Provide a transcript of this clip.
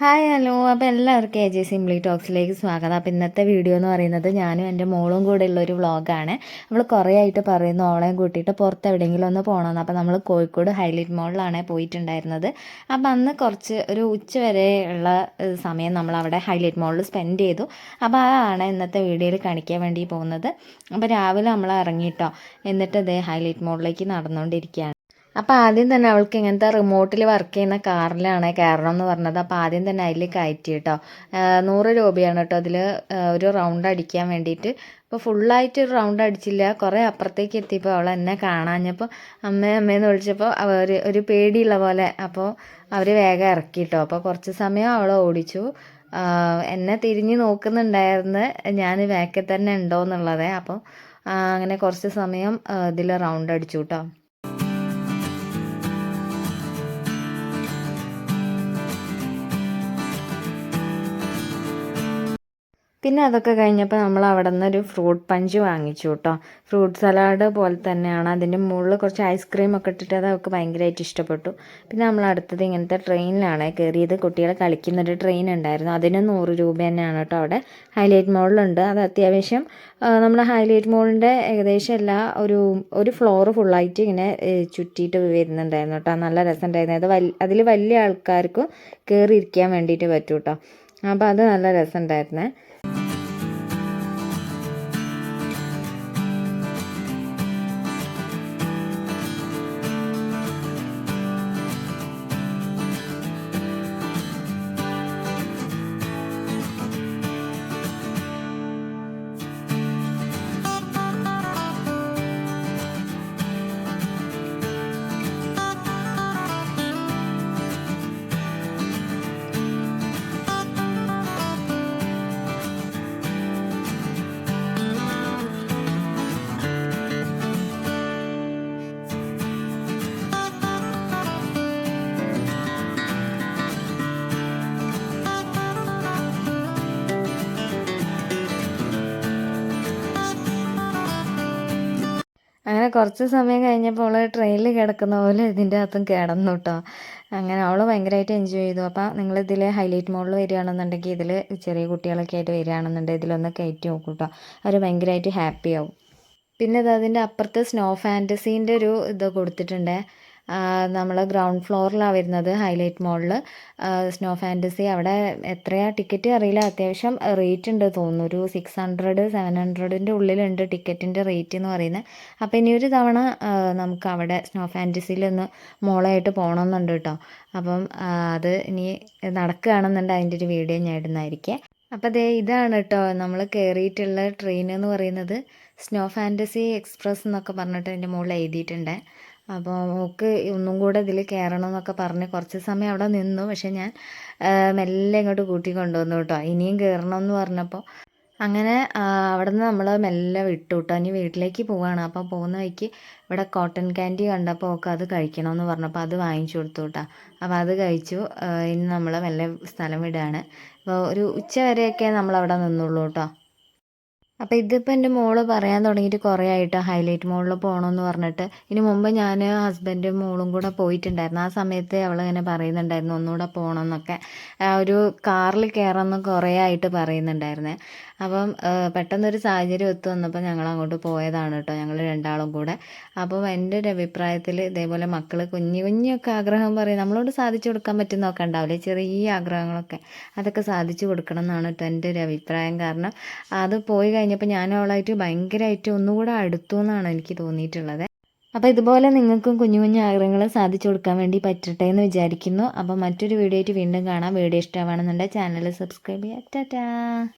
Hi hello. അപ്പോൾ എല്ലാവർക്കും A J simply ടോക്സിലേക്ക് സ്വാഗതം. അപ്പോൾ ഇന്നത്തെ വീഡിയോ എന്ന് പറയുന്നത് ഞാനും എന്റെ മോളും കൂടെ ഉള്ളൊരു വ്ളോഗാണ്. നമ്മൾ കുറേ ആയിട്ട് പറയുന്നു ഓളെയും കൂട്ടിയിട്ട് പുറത്ത് എവിടെയെങ്കിലും ഒന്ന് പോകണമെന്ന് അപ്പോൾ നമ്മൾ കോഴിക്കോട് ഹൈലൈറ്റ് മോളിലാണ് പോയിട്ടുണ്ടായിരുന്നത്. അപ്പോൾ അന്ന് കുറച്ച് ഒരു ഉച്ച വരെ ഉള്ള സമയം നമ്മൾ അവിടെ ഹൈലൈറ്റ് മോളിൽ സ്പെൻഡ് ചെയ്തു. അപ്പോൾ അതാണ് ഇന്നത്തെ വീഡിയോയിൽ കാണിക്കാൻ വേണ്ടി പോകുന്നത്. അപ്പോൾ രാവിലെ നമ്മൾ ഇറങ്ങിയിട്ടോ എന്നിട്ട് അതേ ഹൈലൈറ്റ് മോളിലേക്ക് നടന്നുകൊണ്ടിരിക്കുകയാണ് അപ്പോൾ ആദ്യം തന്നെ അവൾക്ക് ഇങ്ങനത്തെ റിമോട്ടിൽ വർക്ക് ചെയ്യുന്ന കാറിലാണ് കയറണം എന്ന് പറഞ്ഞത്. അപ്പോൾ ആദ്യം തന്നെ അതിൽ കയറ്റി കേട്ടോ. നൂറ് രൂപയാണ് കേട്ടോ അതിൽ ഒരു റൗണ്ട് അടിക്കാൻ വേണ്ടിയിട്ട്. അപ്പോൾ ഫുള്ളായിട്ട് ഒരു റൗണ്ട് അടിച്ചില്ല. കുറേ അപ്പുറത്തേക്ക് എത്തിയപ്പോൾ അവൾ എന്നെ കാണാഞ്ഞപ്പോൾ അമ്മേ അമ്മേന്ന് വിളിച്ചപ്പോൾ അവർ ഒരു പേടിയുള്ള പോലെ അപ്പോൾ അവർ വേഗം ഇറക്കി കേട്ടോ. അപ്പോൾ കുറച്ച് സമയം അവൾ ഓടിച്ചു. എന്നെ തിരിഞ്ഞ് നോക്കുന്നുണ്ടായിരുന്നു. ഞാൻ ബാക്കിൽ തന്നെ ഉണ്ടോ എന്നുള്ളത്. അപ്പോൾ അങ്ങനെ കുറച്ച് സമയം ഇതിൽ റൗണ്ട് അടിച്ചു കേട്ടോ. പിന്നെ അതൊക്കെ കഴിഞ്ഞപ്പോൾ നമ്മൾ അവിടെ നിന്ന് ഒരു ഫ്രൂട്ട് പഞ്ച് വാങ്ങിച്ചു കേട്ടോ ഫ്രൂട്ട് സലാഡ് പോലെ തന്നെയാണ്. അതിന്റെ മുകളിൽ കുറച്ച് ഐസ്ക്രീം ഒക്കെ ഇട്ടിട്ട് അത് അവൾക്ക് ഭയങ്കരമായിട്ട് ഇഷ്ടപ്പെട്ടു. പിന്നെ നമ്മൾ അടുത്തത് ഇങ്ങനത്തെ ട്രെയിനിലാണ് കയറിയത് കുട്ടികളെ കളിക്കുന്ന ഒരു ട്രെയിൻ ഉണ്ടായിരുന്നു. അതിന് നൂറ് രൂപ തന്നെയാണ് കേട്ടോ അവിടെ. ഹൈലൈറ്റ് മോളിലുണ്ട്. അത് അത്യാവശ്യം നമ്മൾ ഹൈലൈറ്റ് മോളിന്റെ ഏകദേശം എല്ലാ ഒരു ഒരു ഫ്ലോർ ഫുള്ളായിട്ട് ഇങ്ങനെ ചുറ്റിയിട്ട് വരുന്നുണ്ടായിരുന്നു കേട്ടോ നല്ല രസമുണ്ടായിരുന്നു. അത് അതിൽ വലിയ ആൾക്കാർക്കും കയറി ഇരിക്കാൻ വേണ്ടിയിട്ട് പറ്റൂ കേട്ടോ അപ്പോൾ അത് നല്ല രസമുണ്ടായിരുന്നേ. അങ്ങനെ കുറച്ച് സമയം കഴിഞ്ഞപ്പോൾ അവൾ ട്രെയിനിൽ കിടക്കുന്ന പോലെ ഇതിന്റെ അകത്തും കിടന്നു കേട്ടോ അങ്ങനെ അവൾ ഭയങ്കരമായിട്ട് എൻജോയ് ചെയ്തു. അപ്പോൾ നിങ്ങൾ ഇതിൽ ഹൈലൈറ്റ് മോളിൽ വരികയാണെന്നുണ്ടെങ്കിൽ ഇതിൽ ചെറിയ കുട്ടികളൊക്കെ ആയിട്ട് വരികയാണെന്നുണ്ടെങ്കിൽ ഇതിലൊന്ന് കയറ്റി നോക്കൂ കേട്ടോ അവർ ഭയങ്കരമായിട്ട് ഹാപ്പി ആവും. പിന്നെ ഇത് അതിന്റെ അപ്പുറത്ത് സ്നോ ഫാന്റസീന്റെ ഒരു ഇത് കൊടുത്തിട്ടുണ്ട്. നമ്മൾ ഗ്രൗണ്ട് ഫ്ലോറിലാണ് വരുന്നത് ഹൈലൈറ്റ് മോളിൽ സ്നോ ഫാന്റസി അവിടെ എത്രയാ ടിക്കറ്റ് അറിയില്ല. അത്യാവശ്യം റേറ്റ് ഉണ്ട് തോന്നുന്നു. ഒരു സിക്സ് ഹൺഡ്രഡ് സെവൻ ഹൺഡ്രഡിന്റെ ഉള്ളിലുണ്ട് ടിക്കറ്റിന്റെ റേറ്റ് എന്ന് പറയുന്നത്. അപ്പോൾ ഇനി ഒരു തവണ നമുക്ക് അവിടെ സ്നോ ഫാന്റസിയിലൊന്ന് മോളായിട്ട് പോകണമെന്നുണ്ട് കേട്ടോ. അപ്പം അത് ഇനി നടക്കുകയാണെന്നുണ്ട് അതിന്റെ ഒരു വീഡിയോ ഞാൻ ഇടുന്നതായിരിക്കും. അപ്പോൾ അതേ ഇതാണ് കേട്ടോ നമ്മൾ കയറിയിട്ടുള്ള ട്രെയിൻ എന്ന് പറയുന്നത്. സ്നോ ഫാന്റസി എക്സ്പ്രസ് എന്നൊക്കെ പറഞ്ഞിട്ട് അതിന്റെ മുകളിൽ എഴുതിയിട്ടുണ്ട്. അപ്പോൾ ഓക്ക് ഒന്നും കൂടെ ഇതിൽ കയറണം എന്നൊക്കെ പറഞ്ഞ് കുറച്ച് സമയം അവിടെ നിന്നു. പക്ഷെ ഞാൻ മെല്ലെ ഇങ്ങോട്ട് കൂട്ടി കൊണ്ടുവന്നു കേട്ടോ. ഇനിയും കയറണം എന്ന് പറഞ്ഞപ്പോൾ അങ്ങനെ അവിടെ നിന്ന് നമ്മൾ മെല്ലെ വിട്ടു കേട്ടോ. ഇനി വീട്ടിലേക്ക് പോവാണ്. അപ്പോൾ പോകുന്ന വഴിക്ക് ഇവിടെ കോട്ടൺ ക്യാൻഡി കണ്ടപ്പോൾ ഒക്കെ അത് കഴിക്കണമെന്ന് പറഞ്ഞപ്പോൾ അത് വാങ്ങിച്ചു കൊടുത്തു കേട്ടോ. അപ്പോൾ അത് കഴിച്ചു. ഇനി നമ്മൾ മെല്ലെ സ്ഥലം വിടുകയാണ് അപ്പോൾ ഒരു ഉച്ച വരെയൊക്കെ നമ്മൾ അവിടെ നിന്നുള്ളൂ കേട്ടോ. അപ്പോൾ ഇതിപ്പോൾ എന്റെ മോൾ പറയാൻ തുടങ്ങിയിട്ട് കുറേ ആയിട്ട് ഹൈലൈറ്റ് മോളിൽ പോകണമെന്ന് പറഞ്ഞിട്ട് ഇനി മുമ്പ് ഞാൻ ഹസ്ബൻഡും മോളും കൂടെ പോയിട്ടുണ്ടായിരുന്നു. ആ സമയത്ത് അവളിങ്ങനെ പറയുന്നുണ്ടായിരുന്നു ഒന്നുകൂടെ പോകണം എന്നൊക്കെ ഒരു കാറിൽ കയറാമെന്ന് കുറേ ആയിട്ട് പറയുന്നുണ്ടായിരുന്നേ. അപ്പം പെട്ടെന്നൊരു സാഹചര്യം ഒത്തു വന്നപ്പോൾ ഞങ്ങൾ അങ്ങോട്ട് പോയതാണ് കേട്ടോ ഞങ്ങൾ രണ്ടാളും കൂടെ. അപ്പോൾ എന്റെ ഒരു അഭിപ്രായത്തിൽ ഇതേപോലെ മക്കൾ കുഞ്ഞു കുഞ്ഞൊക്കെ ആഗ്രഹം പറയും. നമ്മളോട് സാധിച്ചു കൊടുക്കാൻ പറ്റുന്നൊക്കെ ഉണ്ടാവില്ലേ? ചെറിയ ആഗ്രഹങ്ങളൊക്കെ. അതൊക്കെ സാധിച്ചു കൊടുക്കണം എന്നാണ് കേട്ടോ എന്റെ ഒരു അഭിപ്രായം. കാരണം അത് പോയി കഴിഞ്ഞപ്പോൾ ഞാൻ അവളായിട്ട് ഭയങ്കരമായിട്ട് ഒന്നുകൂടെ അടുത്തു എന്നാണ് എനിക്ക് തോന്നിയിട്ടുള്ളത്. അപ്പോൾ ഇതുപോലെ നിങ്ങൾക്കും കുഞ്ഞു കുഞ്ഞു ആഗ്രഹങ്ങൾ സാധിച്ചു കൊടുക്കാൻ വേണ്ടി പറ്റട്ടെ എന്ന് വിചാരിക്കുന്നു. അപ്പോൾ മറ്റൊരു വീഡിയോ ആയിട്ട് വീണ്ടും കാണാം. വീഡിയോ ഇഷ്ടമാണെന്നുണ്ടെങ്കിൽ ചാനൽ സബ്സ്ക്രൈബ് ചെയ്യാം ടാറ്റാ.